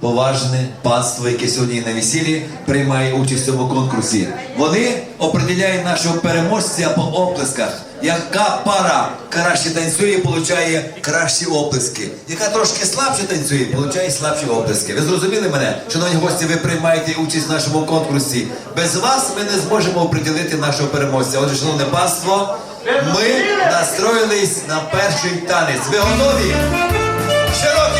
поважне панство, яке сьогодні на весіллі приймає участь в цьому конкурсі. Вони определяють нашого переможця по оплесках. Яка пара краще танцює, получає кращі оплески. Яка трошки слабше танцює, получає слабші оплески. Ви зрозуміли мене? Шановні гості, ви приймаєте участь в нашому конкурсі. Без вас ми не зможемо определити нашого переможця. Отже, шановне панство, ми настроїлись на перший танець. Ви готові? Широкий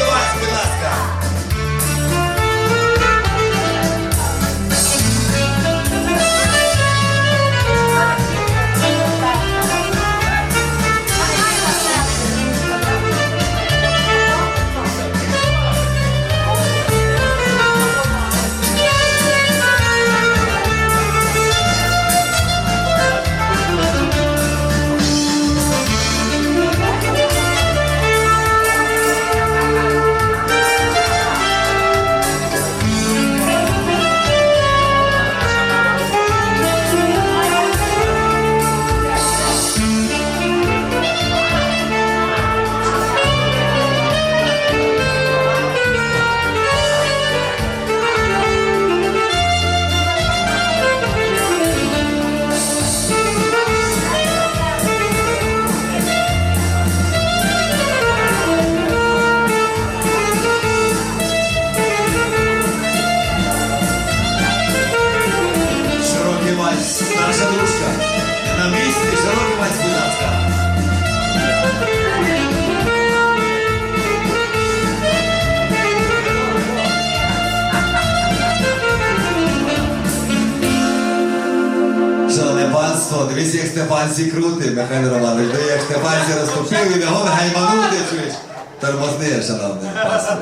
Стефанці крути, Михайло Романович, диви, як Стефанці розтопив і не гон гайманути, чуєш? Тормозни, шановне.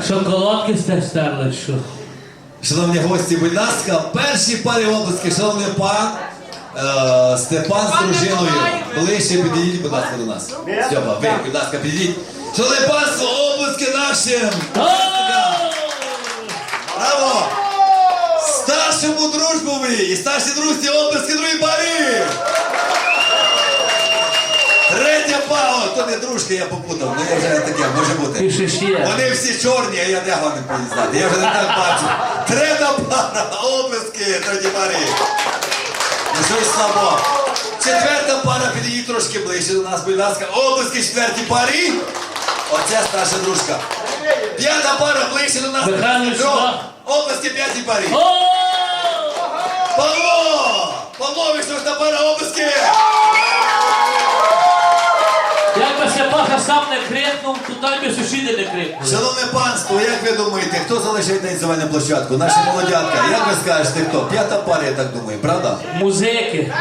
Шоколадки сте стерли, що? Шановні гості, будь ласка, перші парі обласки, шановний пан е, Степан з дружиною. Ближче підійдіть, будь ласка, до нас. Степа, ви, будь ласка, підійдіть. Шановне панство, обласки нашим! Браво! Старшому дружбові і старшій дружці обласки другій парі! Третя пара, О, то не дружка, я попутав, ну я вже не таке, може бути. Ще. Вони всі чорні, а я де вони приїздати. Я вже не так бачу. Третя пара, облески, третій парі. Ну щось слабо. Четверта пара, підійдіть трошки ближче до нас, будь ласка. Облески четвертій парі. Оце старша дружка. П'ята пара ближче до нас. Михайло, сюди. Облески п'ятій парі. О! Павло! Павло, ви що ж та пара облески? Степаха сам не крикнув, то там би сусіди не крикнули. Шановне панство, як ви думаєте, хто залишає танцювальну площадку? Наші молодятка. Як ви скажете, хто? П'ята пара, я так думаю, правда? Музики.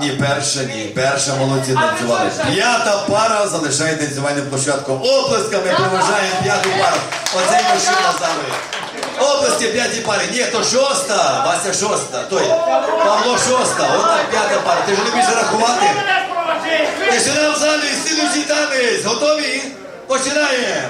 Ні, перша, ні. Перша молодці танцювали. П'ята пара залишає танцювальну площадку. Оплесками проважаємо п'яту пару. Оцей мужчина завжди. Області п'ятій пари. Ні, то шоста. Вася шоста. Той. Павло шоста. Отак п'ята пара. Ти ж любиш рахувати? Тишина в залі, слідуючий танець. Готові? Починаємо.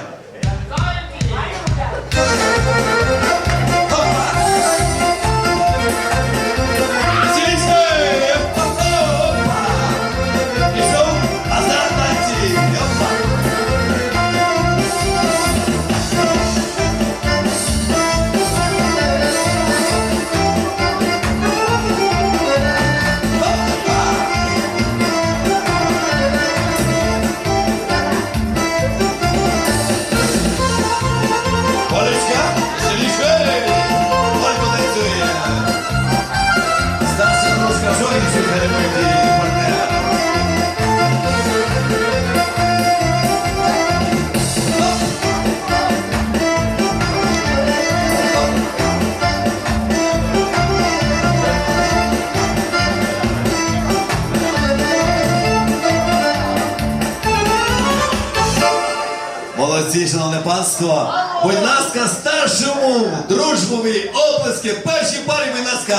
Молодці, шановне панство. Будь ласка, старшому дружбові оплески першій парі, ласка.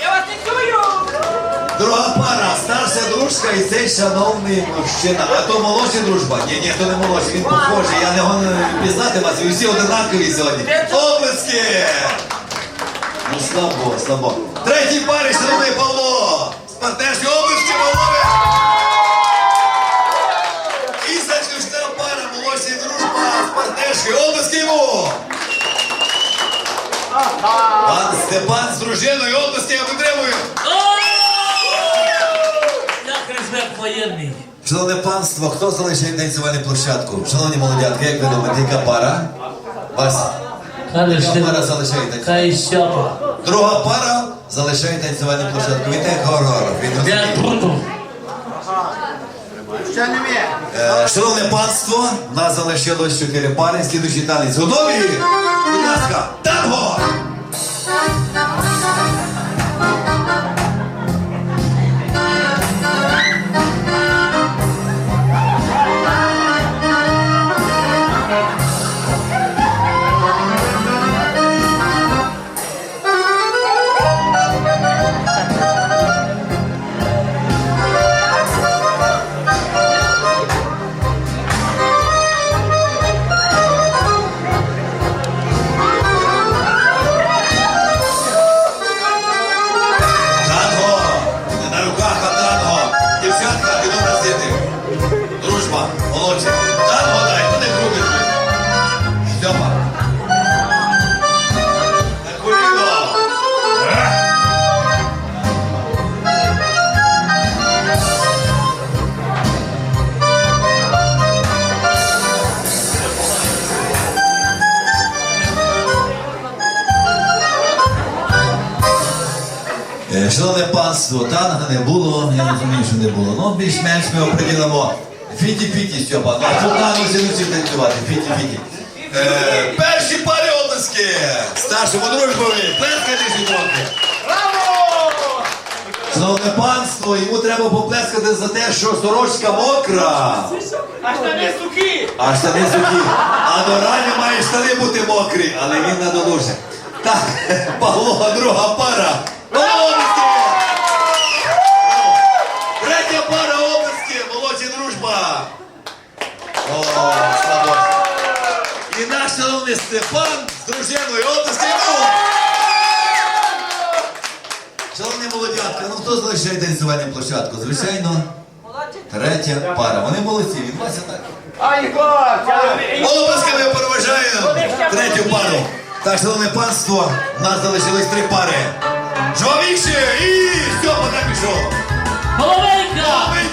Я вас не чую! Друга пара, старша дружка і цей шановний мужчина. А то молодша дружба? Ні, ні, то не молодший, він похожий. Я не можу пізнати вас, ви всі одинакові сьогодні. Оплески! Ну слабо, слабо. Третій парі, шановний Павло! З партнерської області Партнершою! Пан Степан з дружиною, обласки я витримую! О! Як резвек воєнний. Шановне панство, хто залишає танцювальну площадку? Шановні молодятки, як ви думаєте, яка пара? Калиш Яка пара залишає танцювальну? Друга пара залишає танцювальну площадку. Вітає хорор. Він Я розуміє. круто. Ще не вміє. Е, Шановне панство, нас залишилось чотири пари. Слідуючий танець. Готові? Будь ласка, Шановне панство, танга не було, я розумію, що не було. Ну, більш-менш ми оприділимо фіті-фіті, Стьопа. А всі не вчив танцювати, фіті-фіті. Е, перші пари обласки! Старшому дружбові, плескайте жінки. Шановне панство, йому треба поплескати за те, що сорочка мокра. А штани сухі. А штани сухі. А до рання має штани бути мокрі, але він надолужив. Так, Павло, друга пара. Обласки! Третя пара обласки, молодші дружба. О, слава. І наш шановний Степан з дружиною йому. Шановні молодятка, ну хто залишає танцювальну площадку? Звичайно, третя пара. Вони молодці, він Вася так. Ай, Ігор! Обласками третю пару. Так, шановне панство, в нас залишились три пари. Жовікші і Стьопа так пішов. Головенька!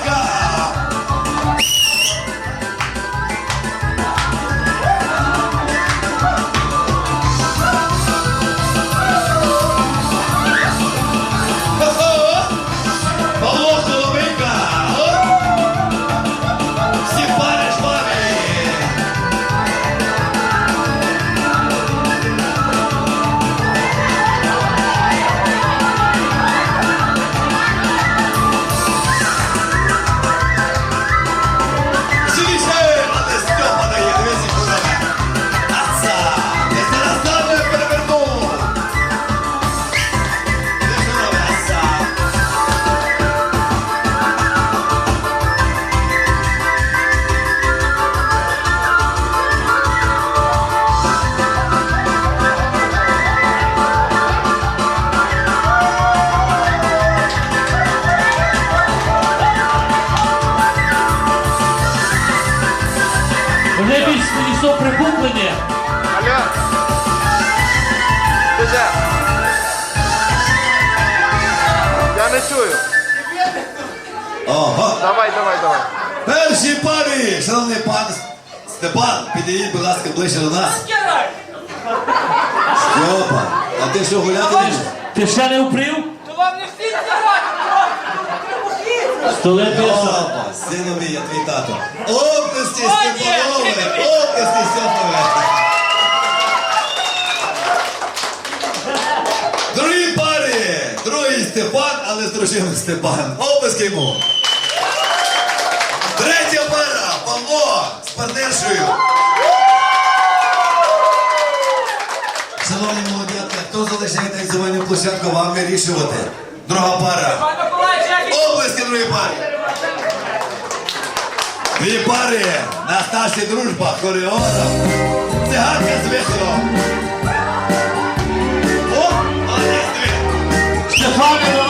Ого! Давай, давай, давай. Перші пари! Шановний пан Степан, підійдіть, будь ласка, ближче до нас. Степа, а ти що гуляти не? Ти ще не впрів? То вам не всі давати, Столи писа. Степа, сину мій, я твій тато. Області О, ні, Степанове! не Степанове! Другі пари! Другий Степан, але з дружиною Степан. Обласки йому! Партнершою! Шановні молодятки, хто залишає танцювальну площадку, вам вирішувати. Друга пара. Обласки другої пари. Дві пари. Настасі дружба, хореограф. Циганка з вихором. О, молодець дві. Стефане,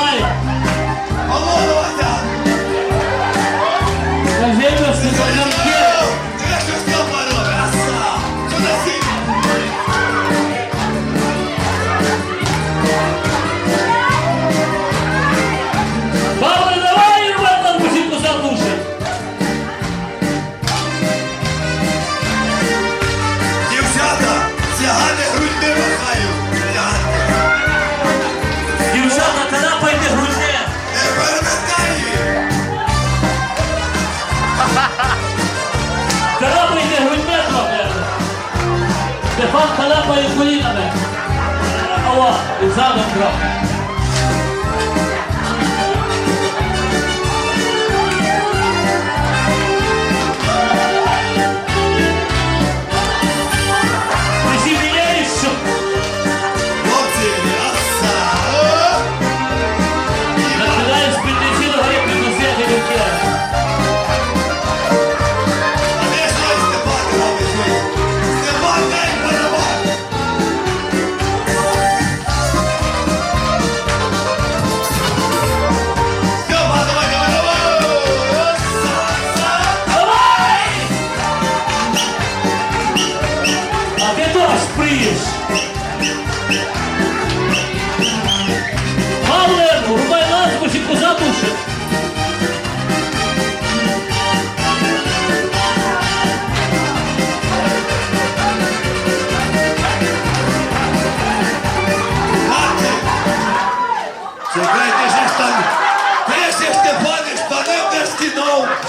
Роман халапає колінами. Ова, задом крав.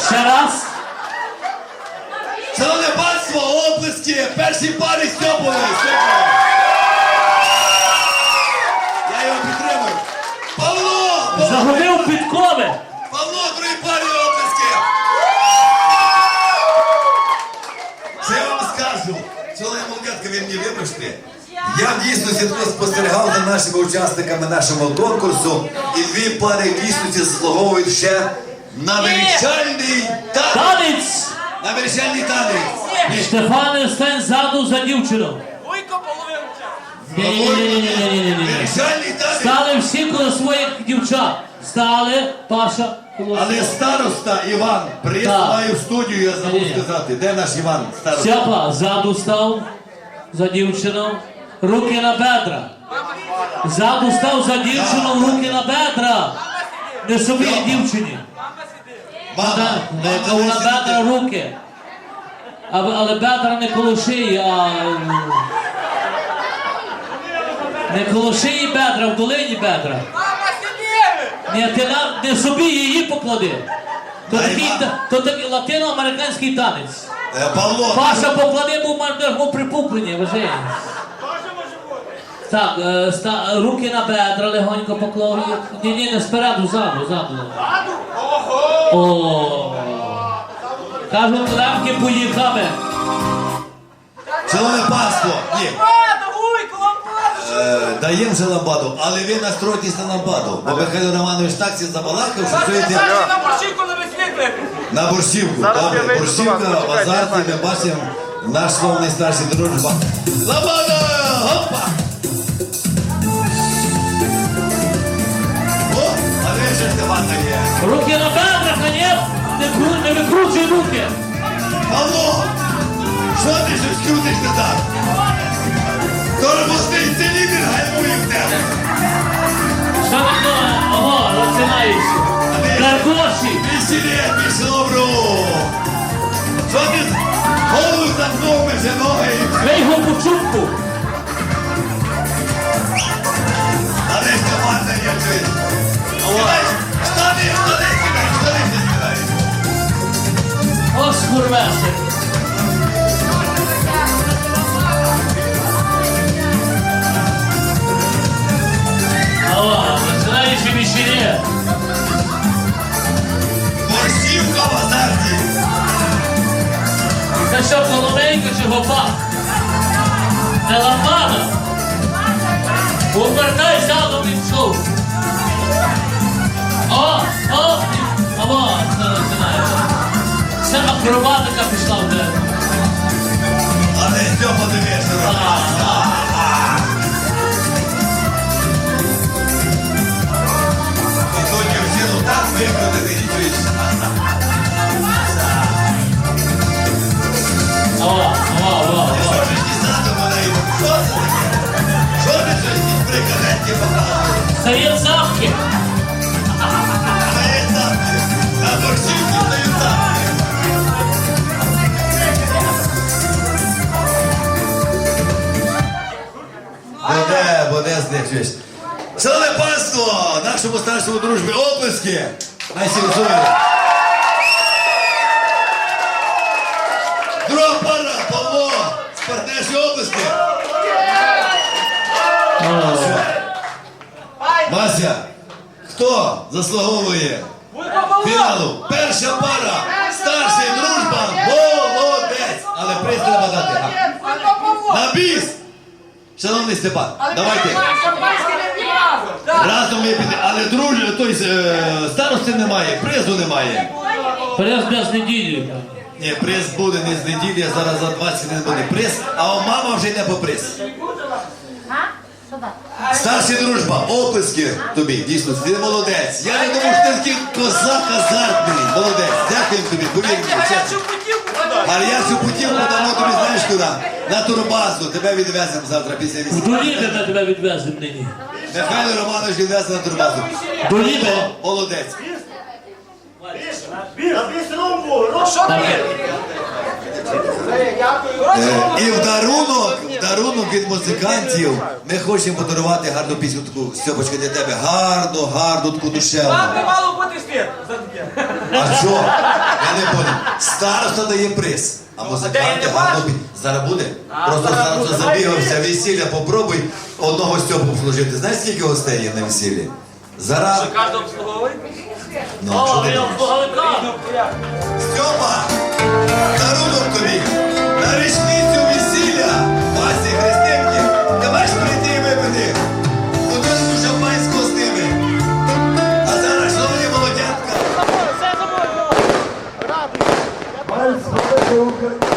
Ще раз. Шановне панство, оплески! Перші пари! Стьопові! Я його підтримую! Павло! Павло! Загубив підкови. Павло, другій парі оплески! Що я вам скажу? Чоловік молодятка, ви мені вибачте. Я в дійсності спостерігав за нашими учасниками нашого конкурсу, і дві пари в дійсності заслуговують ще на вирішальний танець. Танець. На вирішальний танець. Штефане, стань ззаду за дівчину. Вуйко половинка. Ні-ні-ні-ні-ні-ні-ні. Танець. Стали всі коло своїх дівчат. Стали, Паша, коло Але староста Іван присилає в студію, я забув Ні. сказати. Де наш Іван? Староста. Сяпа ззаду став за дівчину, руки на бедра. Ззаду став за дівчину, руки на бедра. Не собі дівчині. Мама, коли бедра руки. А, але бедра не коло шиї, а. Не коло шиї бедра, в долині бедра. Мама. Ні, ти на, не собі її поклади. То Дай, такий, та- то такий латиноамериканський танець. Е, Павло, Паша поклади, бо мардермо припуплення, вважає. Так, е, ста, руки на бедра легонько поклав. Ні, ні, не спереду, ззаду, ззаду. О. Кажуть, лемки поїхали. панство, ні. Ладно, вуйко, лампаду. Е, даємо вже ламбаду, але ви настройтесь на ламбаду. Бо Михайло Романович так сі забалакав, що чуєте я на борщівку не висвітлив. на борщівку. Зараз я Добре, вийду до вас, борщівка, в почекайте, азарті ми бачимо наш словний старший дружба. Ламбада! Гопа! Руки на бедра, конець, не, не викручуй руки. Павло! Що ти щось крутиш не так? Тормозний циліндр гальмує в тебе. Що таке? Ого, починаєшся. Каркоші. Весілє пішло в рух. Що ти голову замкнув меже ноги? Ви його по чубку. Ось курвесик. О, починаєш 들어봐. Старшому дружбі оплески. Найсілізує. Друга пара, Павло, партнерші оплески. Вася, хто заслуговує фіналу? Перша пара. Старший дружба. Молодець. Але приз треба дати. На біс! Шановний Степан, давайте. Разом ми підемо. Але друж, той е, старости немає, призу немає. Приз без неділі. Ні, приз буде не з неділі, а зараз за 20 не буде приз, а у мама вже йде по приз. Старший дружба, оплески тобі, дійсно, ти молодець. Я не думав, що ти такий козак азартний. Молодець. Дякую тобі, повір мені, чесно. Гарячу путівку. Дамо тобі знаєш куди? На турбазу. Тебе відвеземо завтра після В весілля. Доліби тебе відвеземо нині. Михайло Романович відвезе на турбазу. Доліби. Молодець. Що ти? Е, І в дарунок, в дарунок від музикантів ми хочемо подарувати гарну пісню таку Стьопочка для тебе. Гарну, гарну таку душевну. Вам не мало бути світ. А що? Я не понял. Староста дає приз. А музиканти гарно бачу? Зараз буде? Просто зараз забігався весілля, попробуй одного стьобу обслужити. Знаєш, скільки гостей є на весіллі? Зараз. Кожен обслуговує. Ну, що ти думаєш? Стьопа! Дарунок тобі! Mas,